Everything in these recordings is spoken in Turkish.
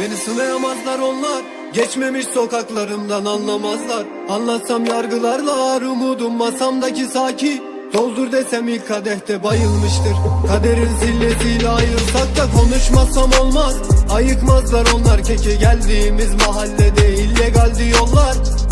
Beni sınayamazlar onlar. Geçmemiş sokaklarımdan anlamazlar. Anlatsam yargılarlar umudum masamdaki saki. Doldur desem ilk kadehte bayılmıştır. Kaderin zillesiyle ayırsak da konuşmasam olmaz. Ayıkmazlar onlar keke geldiğimiz mahallede illegaldi yollar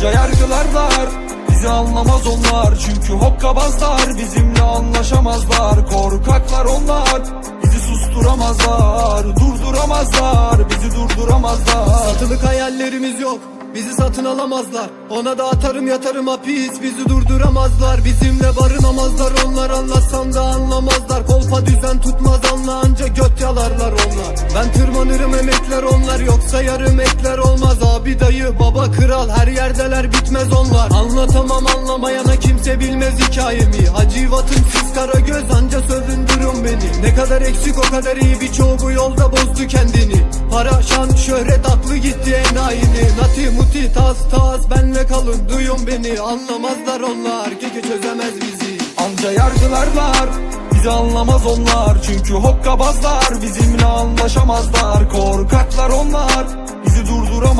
susturamazlar Anca yargılarlar Bizi anlamaz onlar. Çünkü hokkabazlar Bizimle anlaşamazlar. Korkaklar onlar Bizi susturamazlar. Durduramazlar Bizi durduramazlar. Satılık hayallerimiz yok Bizi satın alamazlar. Ona da atarım yatarım hapis Bizi durduramazlar. Bizimle barınamazlar Onlar anlatsam da anlamazlar. Kolpa düzen tutmaz anla anca göt yalarlar onlar. Ben tırmanırım emekler onlar Yoksa yarım ekler olmaz Abi dayı baba kral. Her yerdeler bitmez onlar. Anlatamam anlamayana kimse bilmez hikayemi. Hacivatım siz kara göz anca sövündürün beni. Ne kadar eksik o kadar iyi. Birçoğu bu yolda bozdu kendini. Para şan şöhret aklı gitti enayini. Nati muti tas tas benle kalın duyun beni. Anlamazlar onlar keke çözemez bizi. Anca yargılarlar Bizi anlamaz onlar. Çünkü hokkabazlar Bizimle anlaşamazlar. Korkaklar onlar Bizi durduramazlar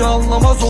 Bizi anlamaz